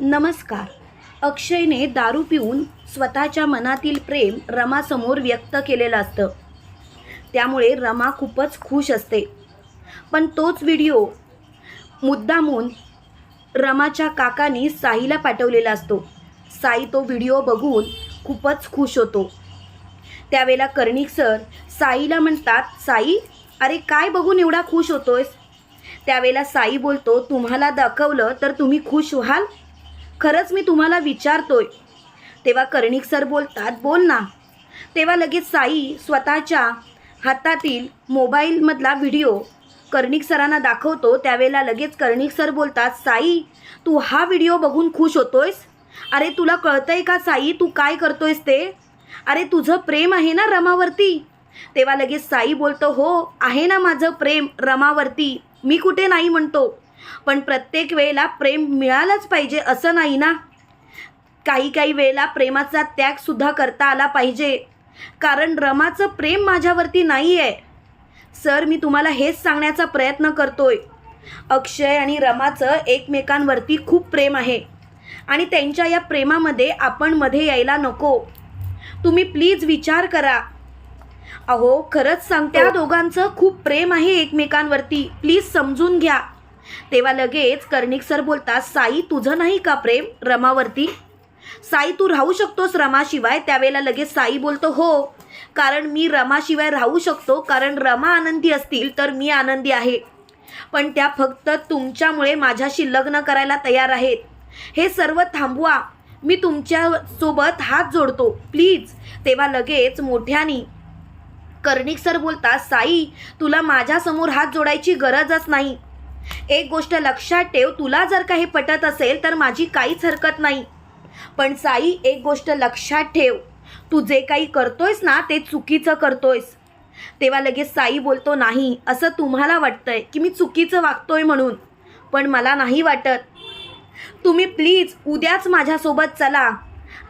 नमस्कार. अक्षयने दारू पिऊन स्वतःच्या मनातील प्रेम रमासमोर व्यक्त केलेलं असतं. त्यामुळे रमा खूपच खुश असते. पण तोच व्हिडिओ मुद्दामून रमाच्या काकानी साईला पाठवलेला असतो. साई तो व्हिडिओ बघून खूपच खुश होतो. त्यावेळेला कर्णिक सर साईला म्हणतात साई अरे काय बघून एवढा खुश होतोयस? त्यावेळेला साई बोलतो तुम्हाला दाखवलं तर तुम्ही खुश व्हाल. खरंच मी तुम्हाला विचारतोय. तेव्हा कर्णिक सर बोलतात बोल ना. तेव्हा लगेच साई स्वतःच्या हातातील मोबाईलमधला व्हिडिओ कर्णिक सरांना दाखवतो. त्यावेळेला लगेच कर्णिक सर बोलतात साई तू हा व्हिडिओ बघून खुश होतोयस? अरे तुला कळतंय का साई तू काय करतोयस ते? अरे तुझं प्रेम आहे ना रमावरती? तेव्हा लगेच साई बोलतो हो आहे ना माझं प्रेम रमावरती. मी कुठे नाही म्हणतो. पण प्रत्येक वेळेला प्रेम मिळालंच पाहिजे असं नाही ना? काही काही वेळेला प्रेमाचा त्यागसुद्धा करता आला पाहिजे. कारण रमाचं प्रेम माझ्यावरती नाही आहे सर मी तुम्हाला हेच सांगण्याचा प्रयत्न करतोय. अक्षय आणि रमाचं एकमेकांवरती खूप प्रेम आहे. आणि त्यांच्या या प्रेमामध्ये आपण मध्ये यायला नको. तुम्ही प्लीज विचार करा. अहो खरंच सांगते त्या दोघांचं खूप प्रेम आहे एकमेकांवरती. प्लीज समजून घ्या. तेव्हा लगेच कर्णिक सर बोलतात साई तुझं नाही का प्रेम? रमावरती. साई तू राहू शकतोस रमाशिवाय. त्यावेळेला लगेच साई बोलतो हो कारण मी रमाशिवाय राहू शकतो कारण रमा आनंदी असतील तर मी आनंदी आहे. पण त्या फक्त तुमच्यामुळे माझ्याशी लग्न करायला तयार आहेत. हे सर्व थांबवा. मी तुमच्यासोबत हात जोडतो प्लीज. तेव्हा लगेच मोठ्यानी कर्णिक सर बोलतात साई तुला माझ्यासमोर हात जोडायची गरजच नाही. एक गोष्ट लक्षात ठेव तुला जर काही पटत असेल तर माझी काहीच हरकत नाही. पण साई एक गोष्ट लक्षात ठेव. तू जे काही करतोयस ना ते चुकीचं करतोयस. तेव्हा लगेच साई बोलतो नाही असं तुम्हाला वाटतंय की मी चुकीचं वागतोय म्हणून. पण मला नाही वाटत. तुम्ही प्लीज उद्याच माझ्यासोबत चला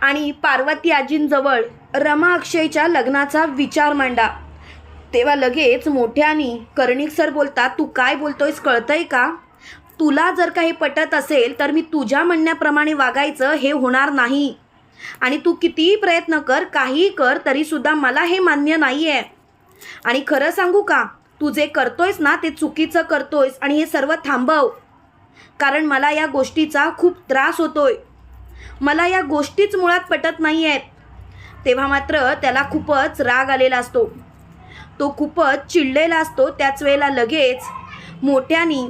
आणि पार्वती आजींजवळ रमा अक्षयच्या लग्नाचा विचार मांडा. तेव्हा लगेच मोठ्यानी कर्णिक सर बोलतात तू काय बोलतोयस कळतंय का? तुला जर काही पटत असेल तर मी तुझ्या म्हणण्याप्रमाणे वागायचं हे होणार नाही. आणि तू कितीही प्रयत्न कर काहीही कर तरीसुद्धा मला हे मान्य नाही आहे आणि खरं सांगू का? तू जे करतोयस ना ते चुकीचं करतोयस आणि हे सर्व थांबव. कारण मला या गोष्टीचा खूप त्रास होतोय. मला या गोष्टीच मुळात पटत नाही आहेत तेव्हा मात्र त्याला खूपच राग आलेला असतो. तो खूपच चिडलेला असतो त्याच वेळेला लगेच मोठ्यानी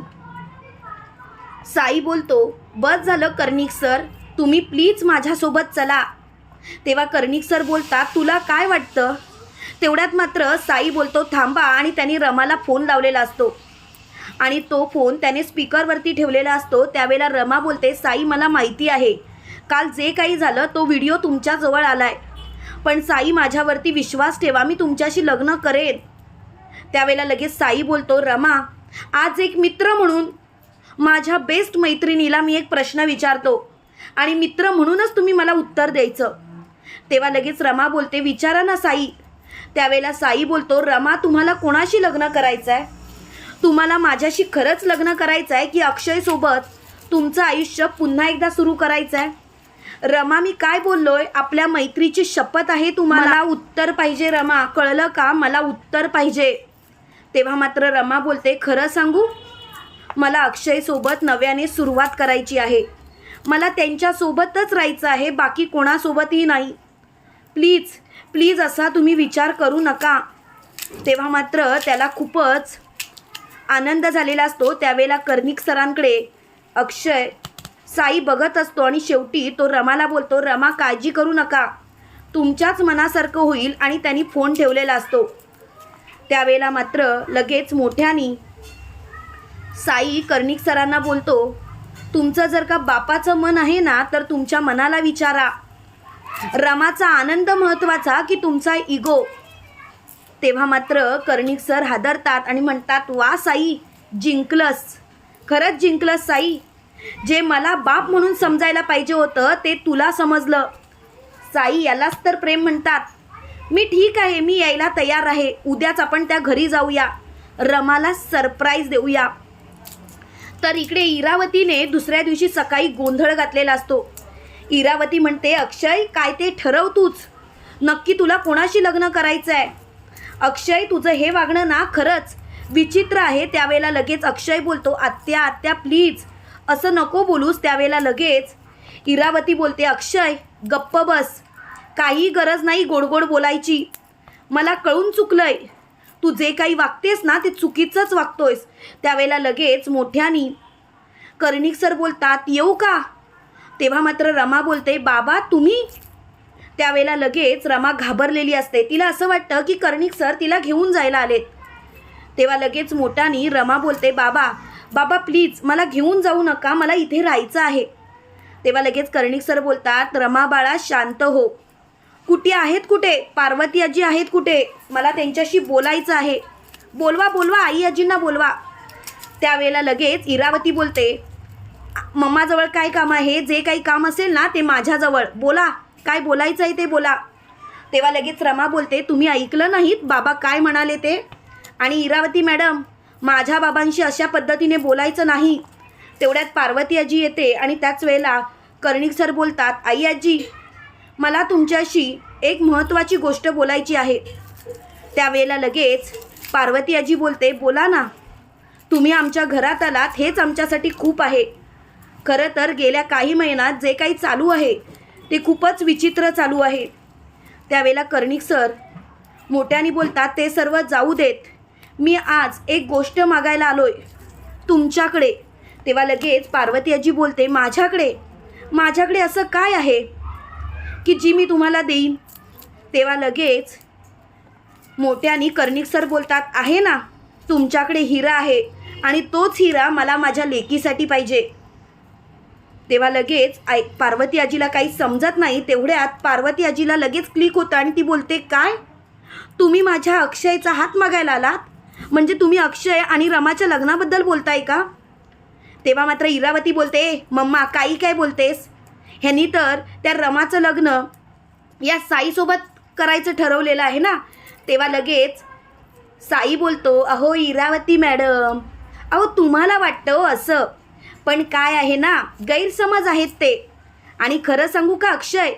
साई बोलतो बस झालं कर्णिक सर तुम्ही प्लीज माझ्यासोबत चला. तेव्हा कर्णिक सर बोलतात तुला काय वाटतं? तेवढ्यात मात्र साई बोलतो थांबा आणि त्यांनी रमाला फोन लावलेला असतो. आणि तो फोन त्याने स्पीकरवरती ठेवलेला असतो. त्यावेळेला रमा बोलते साई मला माहिती आहे. काल जे काही झालं तो व्हिडिओ तुमच्याजवळ आला आहे पण साई माझ्यावरती विश्वास ठेवा मी तुमच्याशी लग्न करेन. त्यावेळेला लगेच साई बोलतो रमा आज एक मित्र म्हणून माझ्या बेस्ट मैत्रिणीला मी एक प्रश्न विचारतो आणि मित्र म्हणूनच तुम्ही मला उत्तर द्यायचं. तेव्हा लगेच रमा बोलते विचारा ना साई. त्यावेळेला साई बोलतो रमा तुम्हाला कोणाशी लग्न करायचं आहे तुम्हाला माझ्याशी खरंच लग्न करायचं आहे की अक्षयसोबत? तुमचं आयुष्य पुन्हा एकदा सुरू करायचं आहे रमा मी काय बोललोय? आपल्या मैत्रीची शपथ आहे तुम्हाला. उत्तर पाहिजे रमा. कळलं का? मला उत्तर पाहिजे. तेव्हा मात्र रमा बोलते खरं सांगू? मला अक्षयसोबत नव्याने सुरुवात करायची आहे. मला त्यांच्यासोबतच राहायचं आहे बाकी कोणासोबतही नाही. प्लीज प्लीज असा तुम्ही विचार करू नका. तेव्हा मात्र त्याला खूपच आनंद झालेला असतो त्यावेळेला कर्णिक सरांकडे. अक्षय साई बघत असतो आणि शेवटी तो रमाला बोलतो रमा काळजी करू नका. तुमच्याच मनासारखं होईल आणि त्यांनी फोन ठेवलेला असतो. त्यावेळेला मात्र लगेच मोठ्यानी साई कर्णिक सरांना बोलतो तुमचं जर का बापाचं मन आहे ना तर तुमच्या मनाला विचारा. रमाचा आनंद महत्त्वाचा की तुमचा इगो तेव्हा मात्र कर्णिक सर हादरतात आणि म्हणतात वा साई जिंकलंस. खरंच जिंकलंस साई. जे मला बाप म्हणून समजायला पाहिजे होतं ते तुला समजलं. साई यालाच तर प्रेम म्हणतात. मी ठीक आहे मी यायला तयार आहे. उद्याच आपण त्या घरी जाऊया. रमाला सरप्राईज देऊया. तर इकडे इरावतीने दुसऱ्या दिवशी सकाळी गोंधळ घातलेला असतो. इरावती म्हणते अक्षय काय ते ठरव तूच नक्की तुला कोणाशी लग्न करायचं आहे अक्षय तुझं हे वागणं ना खरंच. विचित्र आहे. त्यावेळेला लगेच अक्षय बोलतो आत्या आत्या प्लीज. असं नको बोलूस त्यावेळेला लगेच. इरावती बोलते अक्षय गप्प बस. काही गरज नाही गोड गोड बोलायची. मला कळून चुकलंय. तू जे काही वागतेस ना ते चुकीचंच वागतोयस. त्यावेळेला लगेच मोठ्यानी कर्णिक सर बोलतात येऊ का? तेव्हा मात्र रमा बोलते बाबा तुम्ही? त्यावेळेला लगेच रमा घाबरलेली असते. तिला असं वाटतं की कर्णिक सर तिला घेऊन जायला आलेत. तेव्हा लगेच मोठ्यानी रमा बोलते बाबा बाबा प्लीज मला घेऊन जाऊ नका मला इथे राहायचं आहे. तेव्हा लगेच कर्णिक सर बोलतात रमा बाळा शांत हो. कुठे आहेत कुठे? पार्वती आजी आहेत कुठे? मला त्यांच्याशी बोलायचं आहे. बोलवा बोलवा आई आजींना बोलवा. त्यावेळेला लगेच इरावती बोलते मम्माजवळ काय काम आहे? जे काही काम असेल ना ते माझ्याजवळ. बोला काय बोलायचं आहे ते बोला. तेव्हा लगेच रमा बोलते तुम्ही ऐकलं नाहीत? बाबा काय म्हणाले ते? आणि इरावती मॅडम माझ्या बाबांशी अशा पद्धतीने बोलायचं नाही. तेवढ्यात पार्वती आजी येते आणि त्याच वेळेला कर्णिक सर बोलतात आई आजी मला तुमच्याशी एक महत्त्वाची गोष्ट बोलायची आहे. त्यावेळेला लगेच पार्वती आजी बोलते बोला ना तुम्ही आमच्या घरात आलात हेच आमच्यासाठी खूप आहे. खरं तर गेल्या काही महिन्यात जे काही चालू आहे ते खूपच विचित्र चालू आहे. त्यावेळेला कर्णिक सर मोठ्याने बोलतात ते सर्व जाऊ देत. मी आज एक गोष्ट मागायला आलोय. तुमच्याकडे. तेव्हा लगेच पार्वती आजी बोलते माझ्याकडे? माझ्याकडे असं काय आहे? की जी मी तुम्हाला देईन. तेव्हा लगेच मोठ्यानी कर्णिक सर बोलतात आहे ना तुमच्याकडे हिरा आहे आणि तोच हिरा मला माझ्या लेकीसाठी पाहिजे. तेव्हा लगेच आय पार्वती आजीला काही समजत नाही तेवढ्यात पार्वती आजीला लगेच क्लिक होतं आणि ती बोलते काय? तुम्ही माझ्या अक्षयचा हात मागायला आलात? म्हणजे तुम्ही अक्षय आणि रमाच्या लग्नाबद्दल बोलताय का? तेव्हा मात्र इरावती बोलते मम्मा काही काय बोलतेस? ह्यांनी तर त्या रमाचं लग्न या साईसोबत करायचं ठरवलेलं आहे ना? तेव्हा लगेच साई बोलतो अहो इरावती मॅडम अहो तुम्हाला वाटतं असं पण काय आहे ना गैरसमज आहेत ते. आणि खरं सांगू का अक्षय?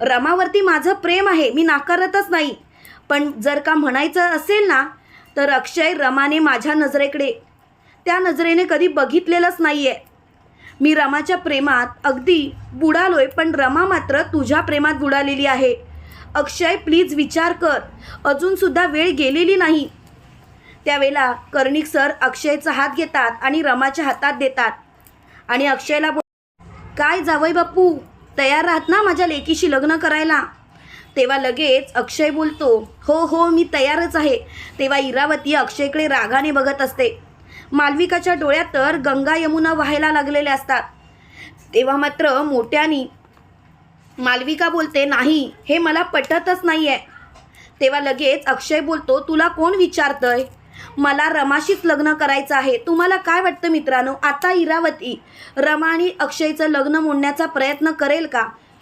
रमावरती माझं प्रेम आहे मी नाकारतच नाही. पण जर का म्हणायचं असेल ना तर अक्षय रमाने माझ्या नजरेकडे त्या नजरेने कधी बघितलेलंच नाही आहे मी रमाच्या प्रेमात अगदी बुडालोय पण रमा मात्र तुझ्या प्रेमात बुडालेली आहे. अक्षय प्लीज विचार कर. अजूनसुद्धा वेळ गेलेली नाही. त्यावेळेला कर्णिक सर अक्षयचा हात घेतात आणि रमाच्या हातात देतात. आणि अक्षयला बोल काय जावई बाप्पू तयार राहत ना माझ्या लेकीशी लग्न करायला? तेव्हा लगेच अक्षय बोलतो हो हो मी तयारच आहे. तेव्हा इरावती अक्षयकडे रागाने बघत असते. मालविकाच्या डोळ्यात तर गंगा यमुना व्हायला लागलेल्या असतात. तेव्हा मात्र मोठ्यानी मालविका बोलते नाही हे मला पटतच नाही आहे तेव्हा लगेच अक्षय बोलतो तुला कोण विचारतंय? मला रमाशीच लग्न करायचं आहे. तुम्हाला काय वाटतं मित्रांनो? आता इरावती रमा आणि अक्षयचं लग्न मोडण्याचा प्रयत्न करेल का?